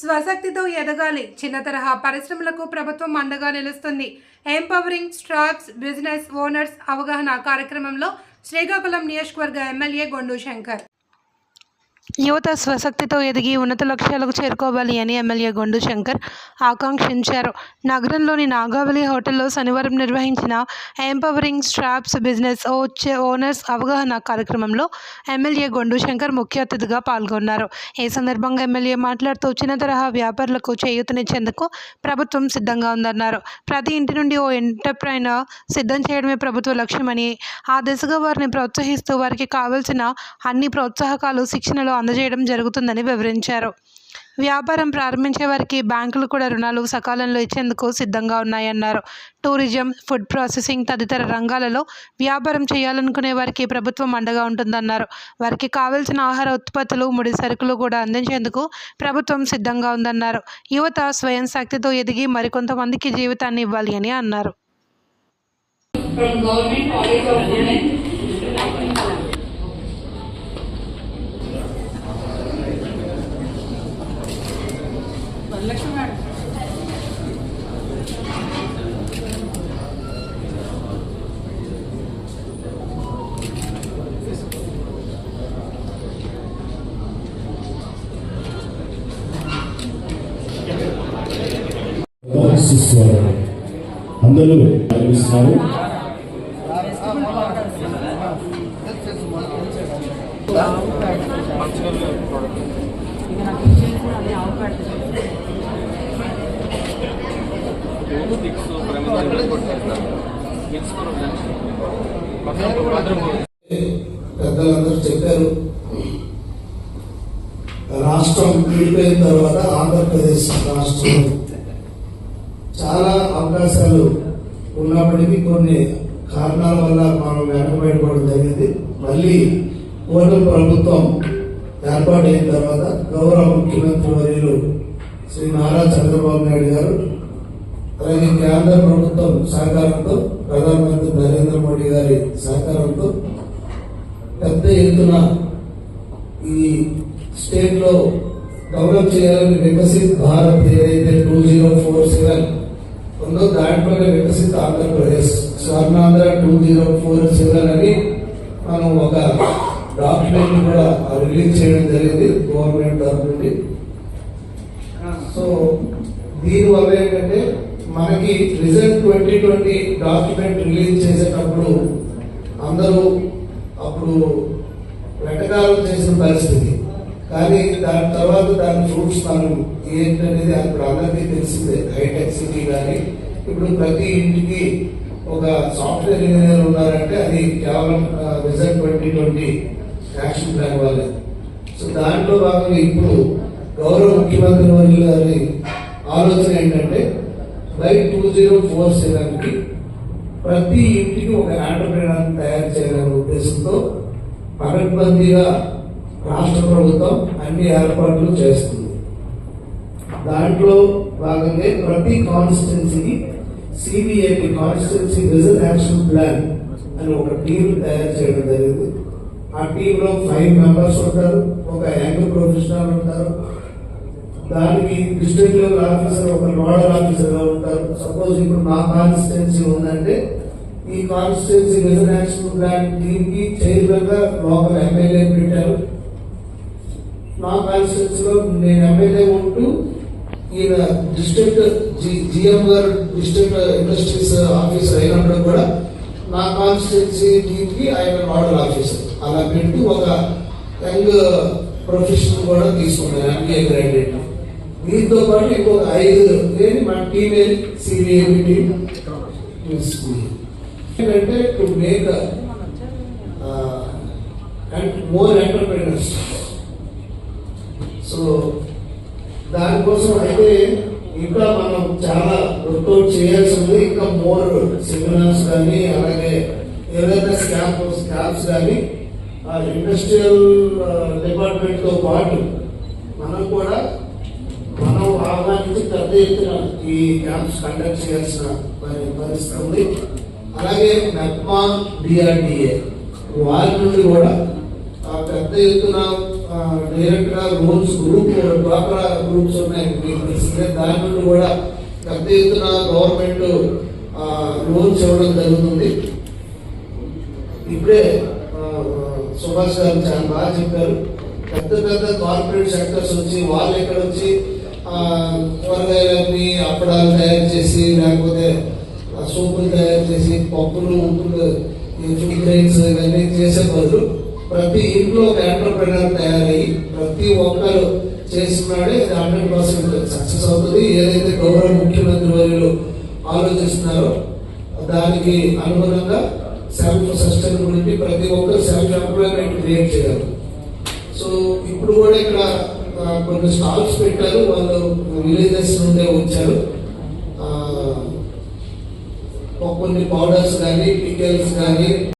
స్వశక్తితో ఎదగాలి. చిన్న తరహా పరిశ్రమలకు ప్రభుత్వం అండగా నిలుస్తుంది. ఎంపవరింగ్ స్టార్ట్స్ బిజినెస్ ఓనర్స్ అవగాహన కార్యక్రమంలో శ్రీకాకుళం నియోజకవర్గ ఎమ్మెల్యే గొండు శంకర్. యువత స్వశక్తితో ఎదిగి ఉన్నత లక్ష్యాలకు చేరుకోవాలి అని ఎమ్మెల్యే గొండు శంకర్ ఆకాంక్షించారు. నగరంలోని నాగావళి హోటల్లో శనివారం నిర్వహించిన ఎంపవరింగ్ స్ట్రాప్స్ బిజినెస్ ఓచ్- ఓనర్స్ అవగాహన కార్యక్రమంలో ఎమ్మెల్యే గొండు శంకర్ ముఖ్య అతిథిగా పాల్గొన్నారు. ఈ సందర్భంగా ఎమ్మెల్యే మాట్లాడుతూ చిన్న తరహా వ్యాపారులకు చేయూతనిచ్చేందుకు ప్రభుత్వం సిద్ధంగా ఉందన్నారు. ప్రతి ఇంటి నుండి ఓ ఎంటర్ప్రైనర్ సిద్ధం చేయడమే ప్రభుత్వ లక్ష్యమని ఆ దిశగా వారిని ప్రోత్సహిస్తూ వారికి కావలసిన అన్ని ప్రోత్సాహకాలు శిక్షణలో అందజేయడం జరుగుతుందని వివరించారు. వ్యాపారం ప్రారంభించే వారికి బ్యాంకులు కూడా రుణాలు సకాలంలో ఇచ్చేందుకు సిద్ధంగా ఉన్నాయన్నారు. టూరిజం ఫుడ్ ప్రాసెసింగ్ తదితర రంగాలలో వ్యాపారం చేయాలనుకునే వారికి ప్రభుత్వం అండగా ఉంటుందన్నారు. వారికి కావలసిన ఆహార ఉత్పత్తులు ముడి సరుకులు కూడా అందించేందుకు ప్రభుత్వం సిద్ధంగా ఉందన్నారు. యువత స్వయం శక్తితో ఎదిగి మరికొంతమందికి జీవితాన్ని ఇవ్వాలి అని అన్నారు. From Government College of Women. ఆశిస్తున్నారు అందరూ భావిస్తున్నారు పెద్దలందరూ చెప్పారు. రాష్ట్రం విడిపోయిన తర్వాత ఆంధ్రప్రదేశ్ రాష్ట్రం చాలా అవకాశాలు ఉన్నప్పటికీ కొన్ని కారణాల వల్ల మనం వెనకబడిపోవడం జరిగింది. మళ్ళీ కూటమి ప్రభుత్వం ఏర్పాటైన తర్వాత గౌరవ ముఖ్యమంత్రి వర్యులు శ్రీ నారా చంద్రబాబు నాయుడు గారు అలాగే కేంద్ర ప్రభుత్వం సహకారంతో ప్రధానమంత్రి నరేంద్ర మోడీ గారి సహకారంతో పెద్ద ఎత్తున ఈ స్టేట్లో డెవలప్ చేయాలని వికసిత్ భారత్ ఏదైతే టూ జీరో ఫోర్ సెవెన్ ఉందో దాంట్లోనే Viksit Andhra Pradesh Swarnandhra two zero four seven అని మనం ఒక డాక్యుమెంట్ కూడా రిలీజ్ చేయడం జరిగింది గవర్నమెంట్ తరఫు నుండి. సో దీని వల్ల ఏంటంటే మనకి result twenty twenty document release చేసేటప్పుడు అందరూ అప్పుడు వెటకారం చేసిన పరిస్థితి. కానీ దాని తర్వాత దాని ఫ్రూట్స్ మనం ఏంటనేది అప్పుడు అందరికీ తెలిసిందే హైటెక్ సిటీ కానీ. ఇప్పుడు ప్రతి ఇంటికి ఒక సాఫ్ట్వేర్ ఇంజనీర్ ఉన్నారంటే అది కేవలం result twenty twenty action plan వల్లే సో దాంట్లో భాగంగా ఇప్పుడు గౌరవ ముఖ్యమంత్రి వర్యుల గారి ఆలోచన ఏంటంటే బై టూ జీరో ఫోర్ సెవెన్కి ప్రతి ఇంటికి ఒక ఆంటర్ప్రీనర్ తయారు చేయాలనే ఉద్దేశంతో పకడ్బందీగా రాష్ట్ర ప్రభుత్వం అన్ని ఏర్పాట్లు చేస్తుంది. దాంట్లో భాగంగా ప్రతి కాన్స్టిట్యున్సీకి CBIT constituency vision action plan అని ఒక టీం తయారు చేయడం జరిగింది. ఆ టీంలో ఫైవ్ మెంబర్స్ ఉంటారు ఒక యంగ్ ప్రొఫెషనల్ ఉంటారు. దానికి డిస్ట్రిక్ట్ లెవెల్ ఆఫీసర్ ఒక నోడల్ ఆఫీసర్గా ఉంటారు. సపోజ్ ఇప్పుడు మా కాన్స్టిట్యున్సీ ఉందంటే ఈ కాన్స్టిట్యున్సీ విజన్ యాక్షన్ ప్లాన్ టీంకి చైర్మన్గా లోకల్ ఎమ్మెల్యే పెట్టారు. నా కాన్స్టిట్యున్సీలో నేను ఎమ్మెల్యే ఉంటూ ఈయన డిస్ట్రిక్ట్ జిఎం గారు డిస్ట్రిక్ట్ ఇండస్ట్రీస్ ఆఫీసర్ అయినప్పుడు కూడా నా కాన్స్టిట్యున్సీ టీమ్ ఆయన నోడల్ ఆఫీసర్ అలా పెట్టి ఒక యంగ్ ప్రొఫెషనల్ కూడా తీసుకున్నాను ఎంబీఏ గ్రాడ్యుయేట్ దీంతో పాటు ఇంకొక ఐదు నేను మన టీమ్ సిబిఐ టీమ్ ఏంటంటే to make more entrepreneurs so దానికోసం అయితే ఇంకా మనం చాలా వర్కౌట్ చేయాల్సి ఉంది. ఇంకా మోర్ సెమినార్స్ కానీ అలాగే ఏదైనా స్కాప్ స్కాప్స్ కానీ ఇండస్ట్రియల్ డిపార్ట్మెంట్తో పాటు మనం కూడా మనం ఆహ్వానించి పెద్ద ఎత్తున ఈ క్యాంప్స్ కండక్ట్ చేయాల్సిన పరిస్థితి ఉంది. అలాగే మెప్మా డిఆర్డిఏ వారి నుండి కూడా ఆ పెద్ద ఎత్తున డైరెక్ట్గా లోన్స్ గ్రూప్ డ్వాక్రా గ్రూప్స్ ఉన్నాయి. మీకు తెలిసిందే దాని నుండి కూడా పెద్ద ఎత్తున గవర్నమెంట్ లోన్స్ ఇవ్వడం జరుగుతుంది. ఇప్పుడే సుభాష్ గారు చాలా బాగా చెప్పారు. పెద్ద పెద్ద కార్పొరేట్ సెక్టర్స్ వచ్చి వాళ్ళు ఇక్కడ వచ్చి ఆ, కూరగాయలన్నీ అప్పడాలు తయారు చేసి లేకపోతే సూపులు తయారు చేసి పప్పులు ఉప్పులు ఫుడ్ ఇవన్నీ చేసే బదులు ప్రతి ఇంట్లో ఒక ఎంటర్ప్రినర్ తయారయ్యి ప్రతి ఒక్కరు చేస్తున్నాడే ఇది హండ్రెడ్ పర్సెంట్ సక్సెస్ అవుతుంది. ఏదైతే గౌరవ ముఖ్యమంత్రి వర్యులు ఆలోచిస్తున్నారో దానికి అనుగుణంగా సెల్ఫ్ సస్టైనబిలిటీ ప్రతి ఒక్కరు సెల్ఫ్ ఎంప్లాయ్మెంట్ క్రియేట్ చేయాలి. సో ఇప్పుడు కూడా ఇక్కడ కొన్ని స్టాల్స్ పెట్టారు. వాళ్ళు విలేజెస్ నుండే వచ్చారు. కొన్ని పౌడర్స్ కానీ పికెల్స్ కానీ